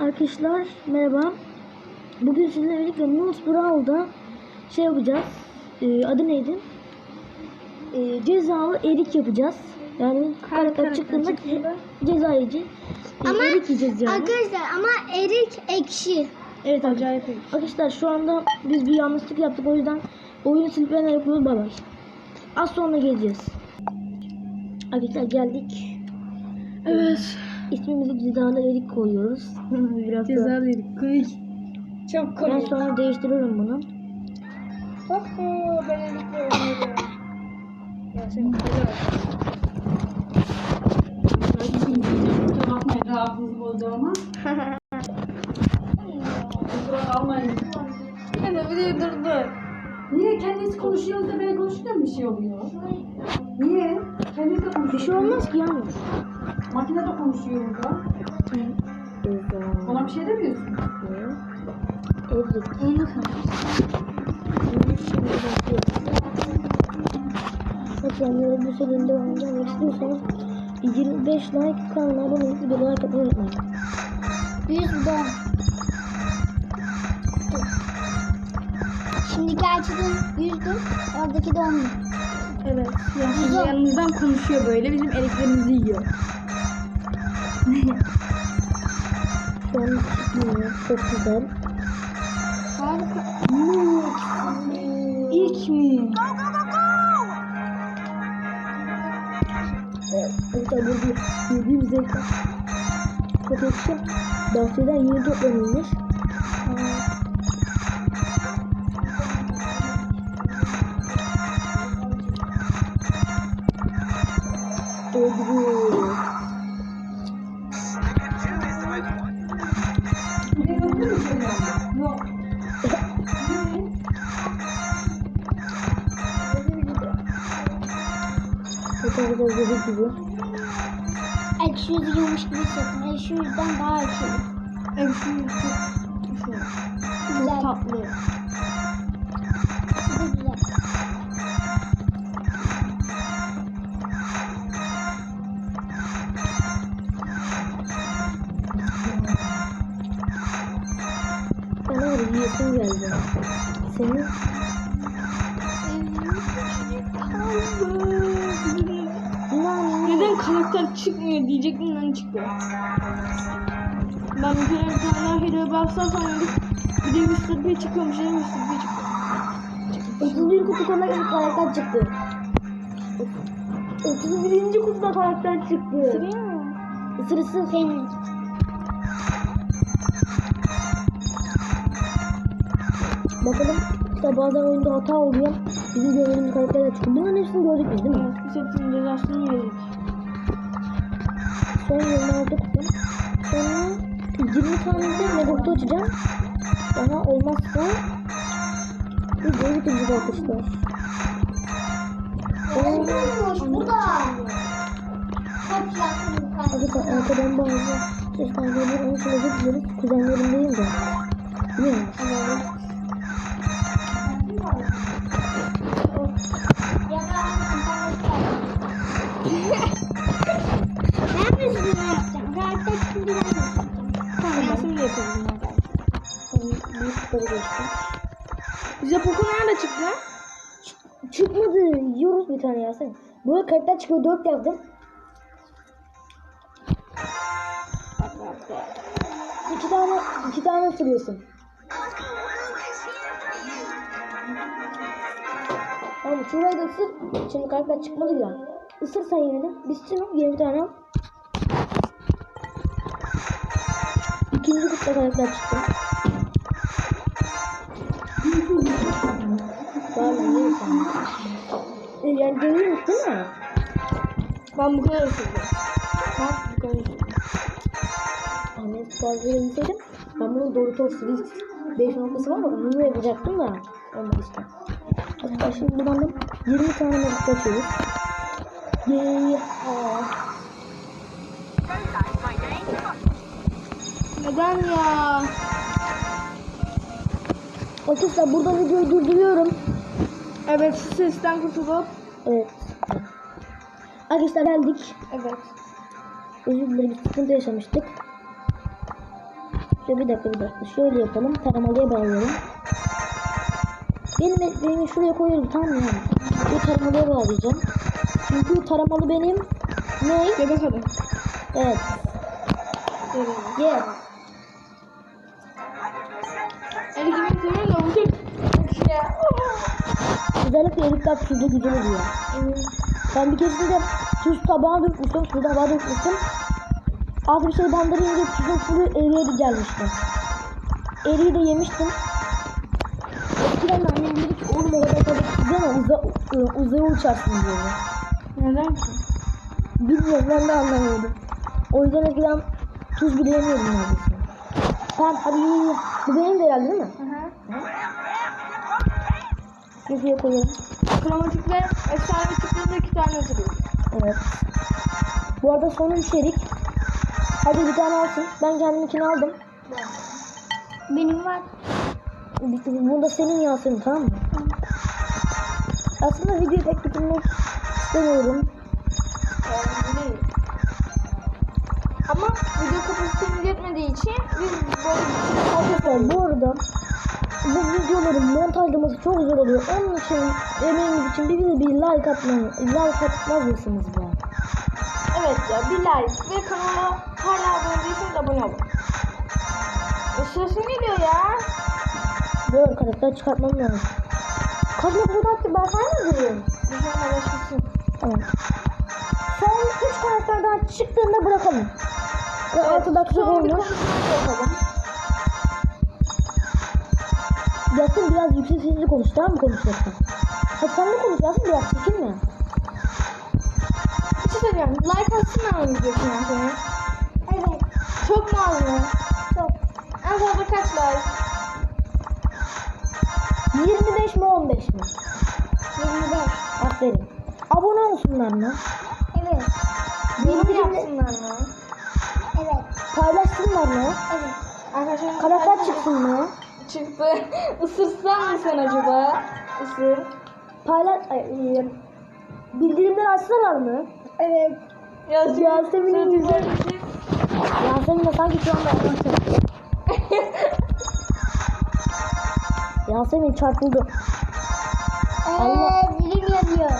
Arkadaşlar merhaba. Bugün sizinle birlikte Nus Brawl'da şey yapacağız. Ee, adı neydi? Ee, cezalı erik yapacağız. Yani karakter çıktığında ceza yiyeceğiz. Ee, Ama erik yiyeceğiz yani. Arkadaşlar ama erik ekşi. Evet acayip erik. Arkadaşlar şu anda biz bir yanlışlık yaptık o yüzden oyunu silip ben yapıyoruz bay bay. Az sonra geleceğiz. Arkadaşlar geldik. Evet. İsmimizi cezalı erik koyuyoruz. Biraz da- Cezalıydık. Komik. Çok Ben komik. sonra değiştiriyorum bunu. Oho ben elikle oynuyorum. Ya sen güzel. Rahatsız bozduğuma. Kusura kalmayın. Ben de bir de durdu. Niye kendisi konuşuyoruz da ben konuşurken bir şey oluyor? Niye? Kendisi konuşuyor. Bir şey olmaz ki yalnız. Makine de konuşuyor burada. Bana bir şey demiyorsun. Erik. Onu nasıl Bakın bu serinin devamını gelmek istiyorsanız 25 like kanala abone olup videoya like atmayı unutmayın. 100 don. Şimdiki açtığım 100 don. Oradaki don. Evet. Ya şimdi yanımızdan konuşuyor böyle. Bizim eriklerimizi yiyor. Çıkmıyor. Çok güzel. Harika. İlk mi? Evet. Arkadaşlar burada yediğim zevk ekşi. Bahçeden yeni toplanılmış. Ebru. Çok dediği gibi. Ekşi yüzü yiyormuş gibi hissettim. Ekşi yüzden daha ekşi. Ekşi çok güzel. Güzel. Tatlı. Bana yiyesim geldi. Senin Karakter çıkmıyor diyecektim ben çıktı. Ben bir kere daha hile bassam sanıyordum. Bir de. P çıkıyormuş. Yani. P çıktı. 31 kutu kadar bir karakter çıktı. 31. kutuda karakter çıktı. Sıraya mı? Sırası Senin. Bakalım işte bazen oyunda hata oluyor. Bizim görevimiz karakterler çıkıyor. Bunların hepsini gördük biz değil mi? Evet, biz hepsinin cezasını yedik. Son 26 kutu. Sonra 20 tane de mega kutu açacağım. Daha olmazsa böyle bitireceğiz arkadaşlar. Oo, Olmuş bu da. Çok yakın. Arkadaşlar arkadan efsaneler onu şöyle gidiyoruz. Kuzenlerim değil de. Biliyor Bize Poco nerede çıktı? Çıkmadı. Yiyoruz bir tane ya sen. Buraya karakter çıkıyor. 4 yazdım. İki tane, iki tane ısırıyorsun. Tamam şurayı da ısır. Şimdi karakter çıkmadı ya. Isır sen yine de. Bitsin o. 20 tane al. İkinci kutuda karakter çıktı. Mı? Yiyor sen. E, Yani görüyormuş değil mi? Ben bu kadar ısırdım. Bak bu kadar ısırdım. Ahmet fazla yemişseydim ben bunun Doritos Risk 5 noktası var ya onu yapacaktım da olmadı işte. Arkadaşlar şimdi buradan da 20 tane nokta açıyoruz. Yeee. Neden ya? Arkadaşlar burada videoyu durduruyorum. Evet sesten kurtulup. Evet. Arkadaşlar geldik. Evet. Özür dilerim sıkıntı yaşamıştık. Şöyle bir dakika bir dakika. Şöyle yapalım. Taramalıya bağlayalım. Benim benim şuraya koyuyorum tamam mı? Bu taramalıya bağlayacağım. Çünkü taramalı benim ne? Bebek adam. Evet. Yes. El gibi seviyor da Özellikle erikler tuzlu güzel oluyor. Ben bir keresinde tuz tabağına dökmüştüm. Tuz tabağa dökmüştüm. Az bir şey bandırınca tuzun full eriye gelmişti. Eriyi de yemiştim. Eskiden de annem dedi ki oğlum o kadar güzel ama uza, ı, uzaya uçarsın diyordu. Neden ki? Bilmiyorum ben de anlamıyordum. O yüzden eskiden tuz bile yemiyordum neredeyse. Tamam hadi ye, ye. Bu benim de herhalde değil mi? Şuraya koyalım. Kromatik ve efsane çıktığında iki tane ısırıyor. Evet. Bu arada son içerik. Hadi bir tane alsın. Ben kendimkini aldım. Benim var. Bunu da senin Yasemin tamam mı? Aslında videoyu pek bitirmek istemiyorum. Ama video kapasitemiz yetmediği için biz böyle Arkadaşlar bu arada bu videoların montajlaması çok zor oluyor. Onun için emeğiniz için bir bir like atmayı, like atmaz mısınız be? Evet ya bir like ve kanala hala abone değilseniz abone olun. E, Sırası geliyor ya. Böyle karakter çıkartmam lazım. Kaç dakika attı ben sana mı görüyorum? Düşünme başkası. Tamam. Son 3 karakter daha çıktığında bırakalım. Ve 6 dakika Son bir olmuş. Biraz yüksek sesli konuş tamam mı konuşacaksın? Hadi sen de konuş Yasin biraz çekinme. Bir şey söyleyeceğim. Like atsınlar mı videosuna seni? Evet. Çok mu az mı? Çok. En fazla kaç like? 25 mi 15 mi? 25. Aferin. Abone olsunlar mı? Evet. Yorum yapsınlar mı? Evet. paylaşsınlar mı? Evet. Arkadaşlar Karakter çıksın mı? Çıktı. Isırsan mı sen acaba? Isır. Paylaş... Ay, e, bildirimleri açsalar mı? Evet. Yasemin, Yasemin'in yüzü- yüzü. Yasemin de sanki şu anda arkadaşlar. Yasemin çarpıldı. Allah. Eee dilim yanıyor.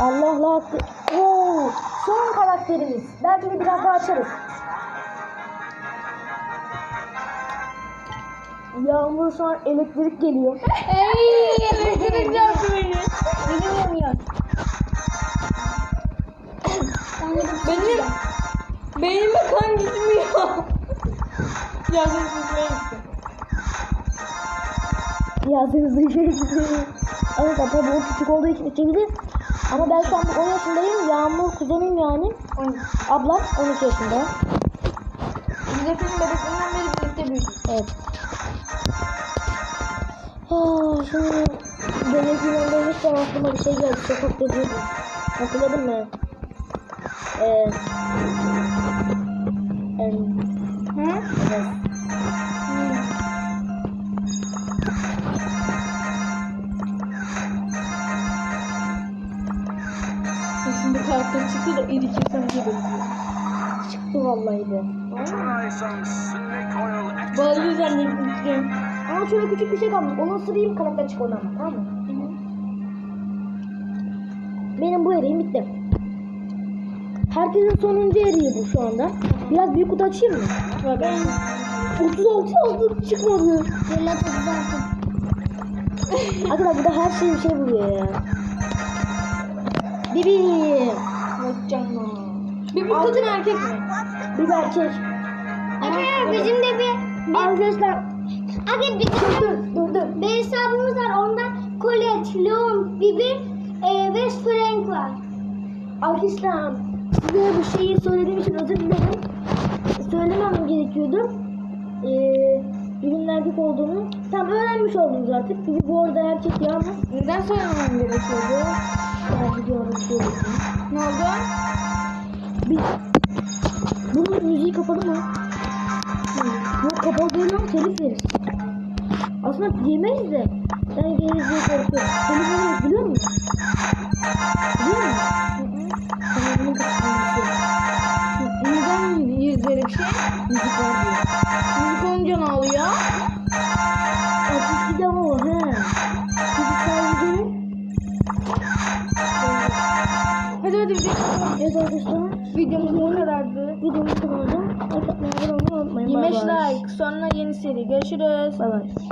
Allah'la hakkı. Oo, son karakterimiz. Belki de biraz daha açarız. Yağmur şu an elektrik geliyor. Ey, elektrik yaptı beni. Dilim yanıyor. Şey Benim beynime kan gitmiyor. Yasemin susmaya gitti. Yasemin dışarı gidiyor. Evet tabii o küçük olduğu için içebilir. Ama ben şu an 10 yaşındayım. Yağmur kuzenim yani. Ablam 12 yaşında. Biz hepimiz bebeklerinden beri birlikte büyüdük. Evet. Ah, şimdi demek inandırmışken aklıma bir şey geldi. Sokak dediğim. Hatırladın mı? Ee, em, Hı? evet. Şimdi karakter çıktı da erik insan gibi. Çıktı vallahi de. Bağlı zannetmiştim. Ama şöyle küçük bir şey kalmış. Onu ısırayım karakter çık ondan tamam mı? Benim bu eriğim bitti. Herkesin sonuncu eriği bu şu anda. Biraz büyük kutu açayım mı? Ben 36 aldık çıkmadı. Böyle tutacaksın. Arkadaşlar burada her şey bir şey buluyor ya. Bibi. Bakacağım bir kadın erkek mi? Bir erkek. Arkadaşlar bizim de bir Arkadaşlar Aga bizim de dur dur. bir hesabımız var. Onda Colette, Leon, Bibi e, ve Frank var. Arkadaşlar size bu şeyi söylediğim için özür dilerim. Söylemem gerekiyordu. Ee, Bibinin erkek olduğunu tam öğrenmiş oldunuz artık. Bibi bu arada erkek ya ama Neden söylemem gerekiyordu? söyleyeyim. Ne oldu? Bir... Bunun müziği kapalı mı? Yok kapalı ama telif veririz. Aslında diyemeyiz de. Ben geliriz diye korkuyorum. Telif veririz biliyor musun? Biliyor musun? Tamam bunun kapatılması. Neden yüzleri bir şey? Müzik var diyor. Müzik olunca ne oluyor? 62 de o he. Bizi sahibi Hadi hadi video. Evet arkadaşlar. Videomuz 5 like. Sonra yeni seri. Görüşürüz. Bye bye.